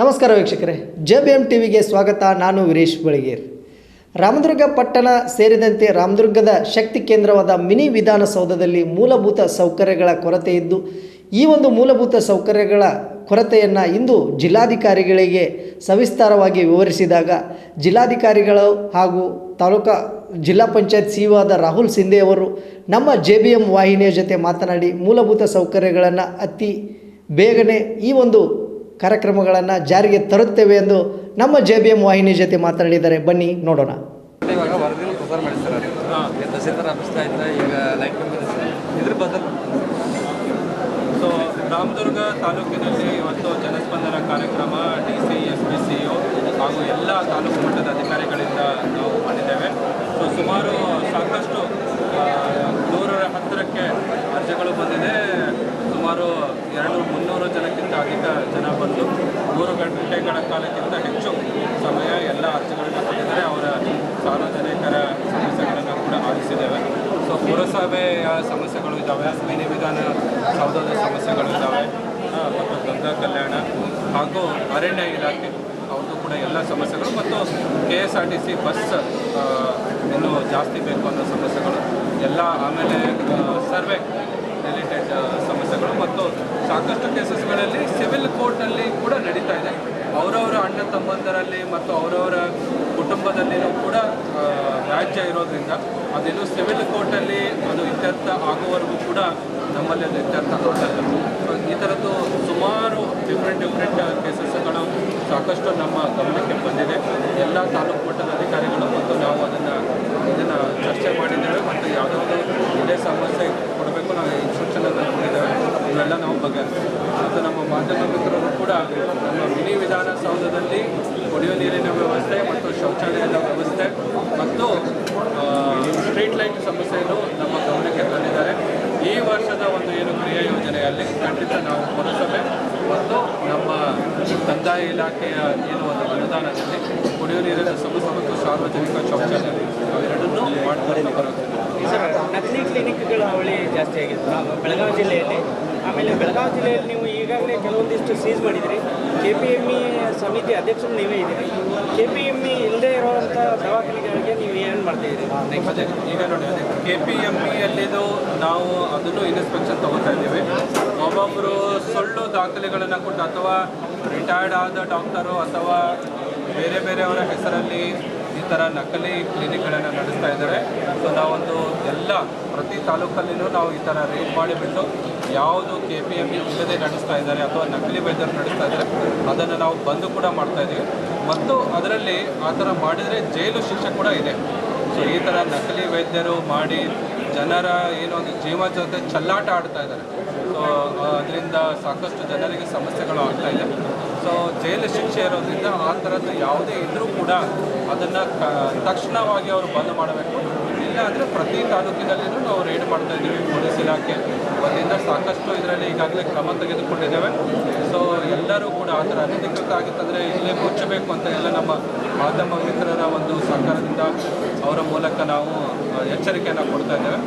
ನಮಸ್ಕಾರ ವೀಕ್ಷಕರೇ J B M ಟಿವಿಗೆ ಸ್ವಾಗತ, ನಾನು ವೀರೇಶ್ ಬಳಿಗೇರ್ ರಾಮದುರ್ಗ ಪಟ್ಟಣ ಸೇರಿದಂತೆ ರಾಮದುರ್ಗದ ಶಕ್ತಿ ಕೇಂದ್ರವಾದ ಮಿನಿ ವಿಧಾನಸೌಧದಲ್ಲಿ ಮೂಲಭೂತ ಸೌಕರ್ಯಗಳ ಕೊರತೆ ಇದ್ದು, ಈ ಒಂದು ಮೂಲಭೂತ ಸೌಕರ್ಯಗಳ ಕೊರತೆಯನ್ನು ಇಂದು ಜಿಲ್ಲಾಧಿಕಾರಿಗಳಿಗೆ ಸವಿಸ್ತಾರವಾಗಿ ವಿವರಿಸಿದಾಗ, ಜಿಲ್ಲಾಧಿಕಾರಿಗಳು ಹಾಗೂ ತಾಲೂಕಾ ಜಿಲ್ಲಾ ಪಂಚಾಯತ್ ಸಿ ಆದ ರಾಹುಲ್ ಸಿಂಧೆ ಅವರು ನಮ್ಮ ಜೆ ಬಿ ಎಂ ವಾಹಿನಿಯ ಜೊತೆ ಮಾತನಾಡಿ ಮೂಲಭೂತ ಸೌಕರ್ಯಗಳನ್ನು ಅತಿ ಬೇಗನೆ ಈ ಒಂದು ಕಾರ್ಯಕ್ರಮಗಳನ್ನು ಜಾರಿಗೆ ತರುತ್ತೇವೆ ಎಂದು ನಮ್ಮ ಜೆ ಬಿ ಎಂ ವಾಹಿನಿ ಜೊತೆ ಮಾತನಾಡಿದ್ದಾರೆ. ಬನ್ನಿ ನೋಡೋಣ. ಸೊ ರಾಮದುರ್ಗ ತಾಲೂಕಿನಲ್ಲಿ ಇವತ್ತು ಜನಸ್ಪಂದನ ಕಾರ್ಯಕ್ರಮ D C S B C ಹಾಗೂ ಎಲ್ಲ ತಾಲೂಕು ಮಟ್ಟದ ಅಧಿಕಾರಿಗಳಿಂದ ನಾವು ಮಾಡಿದ್ದೇವೆ ಸೊ ಸುಮಾರು ಸಾಕಷ್ಟು ಆ, ನೂರರ ಹತ್ತಿರಕ್ಕೆ ಅರ್ಜಿಗಳು ಬಂದಿದೆ ಸುಮಾರು ಎರಡು ಮುನ್ನೂರು ಜನಕ್ಕಿಂತ ಅಧಿಕ ಜನ ಬಂದು ಮೂರು ಗಂಟೆಗಳ ಕಾಲಕ್ಕಿಂತ ಹೆಚ್ಚು ಸಮಯ ಎಲ್ಲ ಅರ್ಜಿಗಳನ್ನು ಕೊಟ್ಟಿದ್ದಾರೆ ಅವರ ಸಾರ್ವಜನಿಕರ ಸಮಸ್ಯೆಗಳನ್ನು ಕೂಡ ಆಲಿಸಿದ್ದೇವೆ ಸೊ ಪುರಸಭೆಯ ಸಮಸ್ಯೆಗಳು ಇದ್ದಾವೆ ವಿಧಿ ವಿಧಾನ ಸೌಧದ ಸಮಸ್ಯೆಗಳು ಇದ್ದಾವೆ. ಆ, ಮತ್ತು ಗಂಗಾ ಕಲ್ಯಾಣ ಹಾಗೂ ಅರಣ್ಯ ಇಲಾಖೆ ಅವ್ರದ್ದು ಕೂಡ ಎಲ್ಲ ಸಮಸ್ಯೆಗಳು. ಮತ್ತು K S R T C bus ಇನ್ನೂ ಜಾಸ್ತಿ ಬೇಕು ಅನ್ನೋ ಸಮಸ್ಯೆಗಳು. ಎಲ್ಲ ಆಮೇಲೆ ಸರ್ವೆ ರಿಲೇಟೆಡ್ ಸಮಸ್ಯೆಗಳು. ಮತ್ತು ಸಾಕಷ್ಟು ಕೇಸಸ್ಗಳಲ್ಲಿ ಸಿವಿಲ್ ಕೋರ್ಟ್ನಲ್ಲಿ ಕೂಡ ನಡೀತಾ ಇದೆ. ಅವರವರ ಅಣ್ಣ ತಮ್ಮಂದರಲ್ಲಿ ಮತ್ತು ಅವರವರ ಕುಟುಂಬದಲ್ಲಿನೂ ಕೂಡ ವ್ಯಾಜ್ಯ ಇರೋದ್ರಿಂದ ಅದಿನ್ನೂ ಸಿವಿಲ್ ಕೋರ್ಟಲ್ಲಿ ಅದು ಇತ್ಯರ್ಥ ಕೂಡ ನಮ್ಮಲ್ಲಿ ಇತ್ಯರ್ಥ ಆಗಲ್ಲ ಈ ಥರದ್ದು ಸುಮಾರು ಡಿಫ್ರೆಂಟ್ ಡಿಫ್ರೆಂಟ್ ಕೇಸಸ್ಗಳು ಸಾಕಷ್ಟು ನಮ್ಮ ಗಮನಕ್ಕೆ ಬಂದಿದೆ. ಎಲ್ಲ ತಾಲೂಕು ಮಟ್ಟದ ಅಧಿಕಾರಿಗಳು ಮತ್ತು ನಾವು ಅದನ್ನು, ಇದನ್ನು ಚರ್ಚೆ ಮಾಡಿದ್ದೇವೆ ಮತ್ತು ಯಾವುದಾದ್ರು ಇದೇ ಸಮಸ್ಯೆ ಕೊಡಬೇಕು ನಾವು ಇನ್ಸ್ಟ್ರಕ್ಷನನ್ನು ಕೊಟ್ಟಿದ್ದೇವೆ. ಇವೆಲ್ಲ ನಾವು ಬಗ್ಗೆ ಮತ್ತು ನಮ್ಮ ಮಾಧ್ಯಮ ಮಿತ್ರರು ಕೂಡ ನಮ್ಮ ಮಿನಿ ವಿಧಾನಸೌಧದಲ್ಲಿ ಕುಡಿಯುವ ನೀರಿನ ವ್ಯವಸ್ಥೆ ಮತ್ತು ಶೌಚಾಲಯದ ವ್ಯವಸ್ಥೆ ಮತ್ತು ಸ್ಟ್ರೀಟ್ ಲೈಟ್ ಸಮಸ್ಯೆಯನ್ನು ನಮ್ಮ ಗಮನಕ್ಕೆ ತಂದಿದ್ದಾರೆ ಈ ವರ್ಷದ ಒಂದು ಏನು ಕ್ರಿಯಾ ಯೋಜನೆಯಲ್ಲಿ ಖಂಡಿತ ನಾವು ಪುರಸಭೆ ಮತ್ತು ನಮ್ಮ ಕಂದಾಯ ಇಲಾಖೆಯ ಏನು ಒಂದು ಅನುದಾನದಲ್ಲಿ ಕುಡಿಯುವ ನೀರಿನ ಸಮಸ್ಯೆ ಮತ್ತು ಸಾರ್ವಜನಿಕ ಶೌಚಾಲಯ ಎರಡನ್ನೂ ಮಾಡಿಕೊಂಡು ಬರುತ್ತೆ ನಕಲಿ ಕ್ಲಿನಿಕ್ಗಳ ಅವಳಿ ಜಾಸ್ತಿ ಆಗಿದೆ ಬೆಳಗಾವಿ ಜಿಲ್ಲೆಯಲ್ಲಿ. ಆಮೇಲೆ ಬೆಳಗಾವಿ ಜಿಲ್ಲೆಯಲ್ಲಿ ನೀವು ಈಗಾಗಲೇ ಕೆಲವೊಂದಿಷ್ಟು ಸೀಸ್ ಮಾಡಿದಿರಿ. ಕೆ ಪಿ ಎಂ ಇ ಸಮಿತಿ ಅಧ್ಯಕ್ಷರು ನೀವೇ ಇದ್ದೀರಿ. ಕೆ ಪಿ ಎಂ ಇ ಇಲ್ಲದೆ ಇರುವಂಥ ದವಾಖಾನೆಗಳಿಗೆ ನೀವು ಏನು ಮಾಡ್ತಾ ಇದ್ದೀರಿ? ಅದೇ ಈಗ ನೋಡಿ ಅದೇ ಕೆ ಪಿ ಎಂ ಪಿಯಲ್ಲಿದು ನಾವು ಅದನ್ನು ಇನ್ಸ್ಪೆಕ್ಷನ್ ತಗೋತಾ ದಾಖಲೆಗಳನ್ನು ಕೊಟ್ಟು ಅಥವಾ ರಿಟೈರ್ಡ್ ಆದ ಡಾಕ್ಟರು ಅಥವಾ ಬೇರೆ ಬೇರೆಯವರ ಹೆಸರಲ್ಲಿ ಈ ಥರ ನಕಲಿ ಕ್ಲಿನಿಕ್ಗಳನ್ನು ನಡೆಸ್ತಾ ಇದ್ದಾರೆ. ಸೊ ನಾವೊಂದು ಎಲ್ಲ ಪ್ರತಿ ತಾಲೂಕಲ್ಲಿನೂ ನಾವು ಈ ಥರ ರೇಟ್ ಮಾಡಿಬಿಟ್ಟು ಯಾವುದು ಕೆ ಪಿ ಎಂ ಇಲ್ಲದೆ ನಡೆಸ್ತಾ ಇದ್ದಾರೆ ಅಥವಾ ನಕಲಿ ವೈದ್ಯರು ನಡೆಸ್ತಾ ಇದ್ದಾರೆ, ಅದನ್ನು ನಾವು ಬಂದು ಕೂಡ ಮಾಡ್ತಾ ಇದ್ದೀವಿ ಮತ್ತು ಅದರಲ್ಲಿ ಆ ಥರ ಮಾಡಿದರೆ ಜೈಲು ಶಿಕ್ಷೆ ಕೂಡ ಇದೆ. ಸೊ ಈ ಥರ ನಕಲಿ ವೈದ್ಯರು ಮಾಡಿ ಜನರ ಏನೋ ಜೀವ ಜೊತೆ ಚಲ್ಲಾಟ ಆಡ್ತಾ ಇದ್ದಾರೆ. ಅದರಿಂದ ಸಾಕಷ್ಟು ಜನರಿಗೆ ಸಮಸ್ಯೆಗಳು ಆಗ್ತಾ ಇದೆ. ಸೊ ಜೈಲು ಶಿಕ್ಷೆ ಇರೋದ್ರಿಂದ ಆ ಥರದ್ದು ಯಾವುದೇ ಇದ್ದರೂ ಕೂಡ ಅದನ್ನು ತಕ್ಷಣವಾಗಿ ಅವರು ಬಂದ್ ಮಾಡಬೇಕು. ಇಲ್ಲ ಅಂದರೆ ಪ್ರತಿ ತಾಲೂಕಿನಲ್ಲಿನೂ ನಾವು ರೇಡ್ ಮಾಡ್ತಾ ಇದ್ದೀವಿ ಪೊಲೀಸ್ ಇಲಾಖೆ. ವತಿಯಿಂದ ಸಾಕಷ್ಟು ಇದರಲ್ಲಿ ಈಗಾಗಲೇ ಕ್ರಮ ತೆಗೆದುಕೊಂಡಿದ್ದೇವೆ. ಸೊ ಎಲ್ಲರೂ ಕೂಡ ಆ ಥರ ಅನಧಿಕೃತ ಆಗಿತ್ತಂದರೆ ಇಲ್ಲೇ ಮುಚ್ಚಬೇಕು ಅಂತ ಎಲ್ಲ ನಮ್ಮ ಮಾಧ್ಯಮ ಮಿತ್ರರ ಒಂದು ಸಹಕಾರದಿಂದ ಅವರ ಮೂಲಕ ನಾವು ಎಚ್ಚರಿಕೆಯನ್ನು ಕೊಡ್ತಾ ಇದ್ದೇವೆ.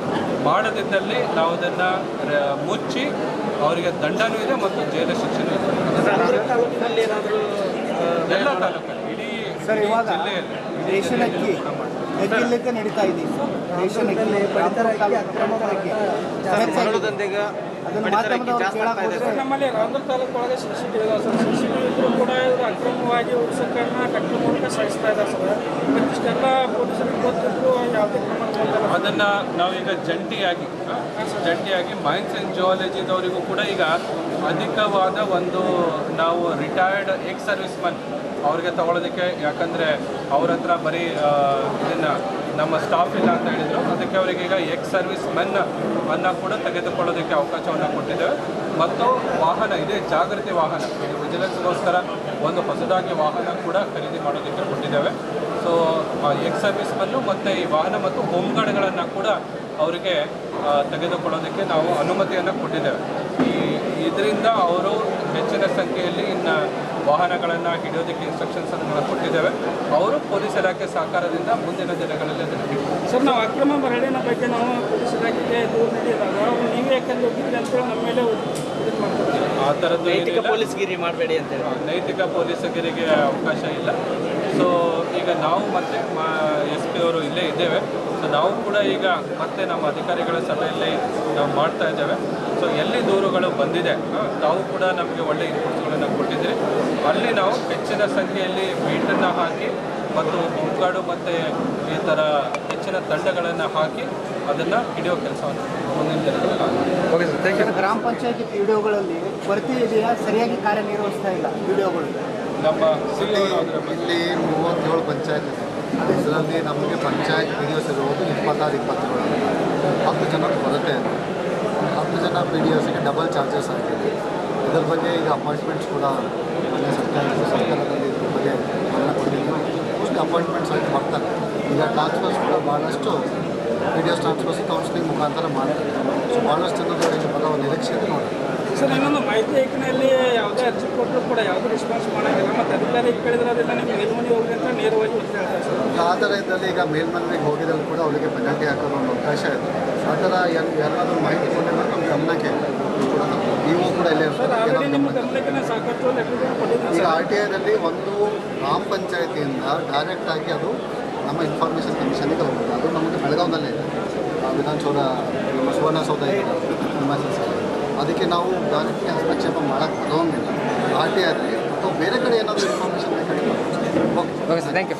ಮಾಡದಿದ್ದಲ್ಲಿ ನಾವು ಅದನ್ನು ಮುಚ್ಚಿ ಅವರಿಗೆ ದಂಡನೂ ಇದೆ ಮತ್ತು ಜೈಲು ಶಿಕ್ಷೆನೂ ಇದೆ. ಎಲ್ಲ ತಾಲೂಕಲ್ಲಿ ಇಡೀ ಜಿಲ್ಲೆಯಲ್ಲಿ ಎಕ್ಕಿಲ್ಲಕ್ಕೆ ನಡೀತಾ ಇದೆ. ನಮ್ಮಲ್ಲಿ ರಾಮದುರ್ಗ ತಾಲೂಕು ಒಳಗೆ C C T sir C C T ಇದ್ರೂ ಕೂಡ ಇವರು ಅಕ್ರಮವಾಗಿ ಉತ್ಸವಗಳನ್ನ ಕಟ್ಟಡ ಮೂಲಕ ಸಾಗಿಸ್ತಾ ಇದ್ದಾರೆ ಸರ್. ಮತ್ತಿಷ್ಟೆಲ್ಲ ಪೊಲೀಸರಿಗೆ ಗೊತ್ತಿದ್ರು ಯಾವುದೇ ಕ್ರಮ ಅದನ್ನು ನಾವೀಗ ಜಂಟಿಯಾಗಿ ಜಂಟಿಯಾಗಿ ಮೈನ್ಸ್ ಆ್ಯಂಡ್ ಜಿಯಾಲಜಿದವರಿಗೂ ಕೂಡ ಈಗ ಅಧಿಕವಾದ ಒಂದು ನಾವು ರಿಟೈರ್ಡ್ ಎಕ್ಸ್ ಸರ್ವಿಸ್ ಮನ್ ಅವ್ರಿಗೆ ತಗೊಳ್ಳೋದಕ್ಕೆ ಯಾಕಂದರೆ ಅವ್ರ ಹತ್ರ ಬರೀ ಇದನ್ನು ನಮ್ಮ ಸ್ಟಾಫ್ ಇಲ್ಲ ಅಂತ ಹೇಳಿದರು. ಅದಕ್ಕೆ ಅವರಿಗೆ ಈಗ ಎಕ್ಸ್ ಸರ್ವಿಸ್ ಮೆನ್ ಅನ್ನು ಕೂಡ ತೆಗೆದುಕೊಳ್ಳೋದಕ್ಕೆ ಅವಕಾಶವನ್ನು ಕೊಟ್ಟಿದ್ದೇವೆ. ಮತ್ತು ವಾಹನ, ಇದೇ ಜಾಗೃತಿ ವಾಹನ ಇದು ವಿಜಿಲೆನ್ಸ್ಗೋಸ್ಕರ ಒಂದು ಹೊಸದಾಗಿ ವಾಹನ ಕೂಡ ಖರೀದಿ ಮಾಡೋದಕ್ಕೆ ಕೊಟ್ಟಿದ್ದೇವೆ. ಸೊ ಎಕ್ಸ್ ಸರ್ವಿಸ್ ಮೆನ್ನು ಮತ್ತು ಈ ವಾಹನ ಮತ್ತು ಹೋಮ್ ಗಾರ್ಡ್ಗಳನ್ನು ಕೂಡ ಅವರಿಗೆ ತೆಗೆದುಕೊಳ್ಳೋದಕ್ಕೆ ನಾವು ಅನುಮತಿಯನ್ನು ಕೊಟ್ಟಿದ್ದೇವೆ. ಈ, ಇದರಿಂದ ಅವರು ವಾಹನಗಳನ್ನು ಹಿಡಿಯೋದಕ್ಕೆ ಇನ್ಸ್ಟ್ರಕ್ಷನ್ಸನ್ನು ಕೊಟ್ಟಿದ್ದೇವೆ. ಅವರು ಪೊಲೀಸ್ ಇಲಾಖೆ ಸಹಕಾರದಿಂದ ಮುಂದಿನ ದಿನಗಳಲ್ಲಿ ಅದನ್ನು. ಸರ್ ನಾವು ಅಕ್ರಮ ಮರಳಿನ ಬಗ್ಗೆ ನಾವು ಪೊಲೀಸ್ ಇಲಾಖೆಗೆ ದೂರು ನೀಡಿದಾಗ ಅವ್ರು ನೀವೇ ಯಾಕಂದ್ರೆ ಹೋಗಿದ್ರಿ ಅಂತ ನಮ್ಮ ಮೇಲೆ ಆ ಥರದ್ದು ನೈತಿಕ ಪೊಲೀಸ್ ಪೊಲೀಸ್ಗಿರಿ ಮಾಡಬೇಡಿ ಅಂತ ಹೇಳಿ. ನೈತಿಕ ಗಿರಿಗೆ ಅವಕಾಶ ಇಲ್ಲ. ಸೊ ಈಗ ನಾವು ಮತ್ತೆ ಮಾ ಎಸ್ ಪಿ ಅವರು ಇಲ್ಲೇ ಇದ್ದೇವೆ. ಸೊ ನಾವು ಕೂಡ ಈಗ ಮತ್ತೆ ನಮ್ಮ ಅಧಿಕಾರಿಗಳ ಸಭೆಯಲ್ಲಿ ನಾವು ಮಾಡ್ತಾ ಇದ್ದೇವೆ. ಸೊ ಎಲ್ಲಿ ದೂರುಗಳು ಬಂದಿದೆ ತಾವು ಕೂಡ ನಮಗೆ ಒಳ್ಳೆ ಇನ್ಪುಟ್ಸ್ಗಳನ್ನು ಕೊಟ್ಟಿದ್ದೀರಿ. ಅಲ್ಲಿ ನಾವು ಹೆಚ್ಚಿನ ಸಂಖ್ಯೆಯಲ್ಲಿ ಮೀಟನ್ನು ಹಾಕಿ ಮತ್ತು ಹೋಮ್ಗಾರ್ಡು ಮತ್ತು ಈ ಥರ ಹೆಚ್ಚಿನ ತಂಡಗಳನ್ನು ಹಾಕಿ ಅದನ್ನು ಹಿಡಿಯೋ ಕೆಲಸವನ್ನು ಮುಂದಿನ ದಿನಗಳಲ್ಲಿ ಓಕೆ ಸರ್ ಥ್ಯಾಂಕ್ ಯು ಗ್ರಾಮ ಪಂಚಾಯತಿ ವಿಡಿಯೋಗಳಲ್ಲಿ ಕೊರತೆ ಇದೆಯಾ? ಸರಿಯಾಗಿ ಕಾರ್ಯನಿರ್ವಹಿಸ್ತಾ ಇಲ್ಲ ವಿಡಿಯೋಗಳು. ನಮ್ಮ ಇಲ್ಲಿ ಮೂವತ್ತೇಳು ಪಂಚಾಯತ್ ಇದರಲ್ಲಿ ನಮಗೆ ಪಂಚಾಯತ್ ಪಿ ಡಿ ಎಸ್ ಇರುವುದು ಇಪ್ಪತ್ತಾರು ಇಪ್ಪತ್ತೇಳು ಹತ್ತು ಜನಕ್ಕೆ ಬರುತ್ತೆ ಹತ್ತು ಜನ ಪಿ ಡಿ ಎಸ್ಗೆ ಡಬಲ್ ಚಾರ್ಜಸ್ ಆಗಿದೆ. ಇದರ ಬಗ್ಗೆ ಈಗ ಅಪಾಯಿಂಟ್ಮೆಂಟ್ಸ್ ಕೂಡ ಮನೆ ಸರ್ಕಾರ, ಸರ್ಕಾರದಲ್ಲಿ ಇದ್ರ ಬಗ್ಗೆ ಗಮನ ಕೊಟ್ಟಿದ್ದು ಮೋಸ್ಟ್ ಅಪಾಯಿಂಟ್ಮೆಂಟ್ಸ್ ಆಗಿ ಬರ್ತಾರೆ ಈಗ ಟ್ರಾನ್ಸ್ಫರ್ಸ್ ಕೂಡ ಭಾಳಷ್ಟು P D S transfers counselling ಮುಖಾಂತರ ಮಾಡ್ತಾರೆ. ಸೊ ಭಾಳಷ್ಟು ಜನರು ಬರೋ ನಿರೀಕ್ಷೆ ನೋಡಿ ಸರ್, ಇನ್ನೊಂದು ಮಾಹಿತಿ ಯಾವುದೇ ಅರ್ಜಿ ಕೊಟ್ಟರು ಕೂಡ ಯಾವುದೇ ರೆಸ್ಪಾನ್ಸ್ ಮಾಡೋಂಗಿಲ್ಲ. ಮತ್ತು ಅಧಿಕಾರಿ ಕೇಳಿದ್ರೆ ಅದೆಲ್ಲ ನಿಮ್ಗೆ ಮೇಲ್ಮನೆ ಹೋಗಿ ಅಂತ ನೇರವಾಗಿ ಹೇಳ್ತಾರೆ ಸರ್. ಆ ಥರ ಇದ್ದಲ್ಲಿ ಈಗ ಮೇಲ್ಮನೆಗೆ ಹೋಗಿದ್ದಲ್ಲಿ ಕೂಡ ಅವರಿಗೆ ಪೆನಾಲ್ಟಿ ಹಾಕೋದು ಒಂದು ಅವಕಾಶ ಇದೆ ಆ ಥರ ಯಾರು ಯಾರಾದರೂ ಮಾಹಿತಿ ಕೊಟ್ಟಿದ್ರೆ ನಮ್ಮ ಗಮನಕ್ಕೆ ನೀವು ಕೂಡ ಇಲ್ಲೇ ಸರ್ ಆಲ್ರೆಡಿ ನಿಮ್ಮ ಗಮನಕ್ಕೆ ಗಮನಕ್ಕೆ ಸಾಕಷ್ಟು ಲೆಟರ್ಗಳು ಕೊಟ್ಟಿದ್ದೀನಿ ಈಗ ಆರ್ ಟಿ ಐದಲ್ಲಿ ಒಂದು ಗ್ರಾಮ ಪಂಚಾಯತಿಯಿಂದ ಡೈರೆಕ್ಟ್ ಆಗಿ ಅದು ನಮ್ಮ ಇನ್ಫಾರ್ಮೇಷನ್ ಕಮಿಷನ್ಗೆ ಹೋಗುತ್ತೆ ಅದು ನಮಗೆ ಬೆಳಗಾವಿನಲ್ಲೇ ಇದೆ. ವಿಧಾನಸೌಧ ನಮ್ಮ ಸುವರ್ಣಸೌಧ ಇದೆ. ಅದಕ್ಕೆ ನಾವು ಡೈರೆಕ್ಟ್ಗೆ ಹಸ್ತಕ್ಷೇಪ ಮಾಡೋಕ್ಕೆ ಬರೋಂಗಿಲ್ಲ. ಆರ್ ಟಿ ಆದರೆ ಅಥವಾ ಬೇರೆ ಕಡೆ ಏನಾದರೂ ಇನ್ಫಾರ್ಮೇಷನ್ ಬೇಕಾಗಿಲ್ಲ okay okay sir thank you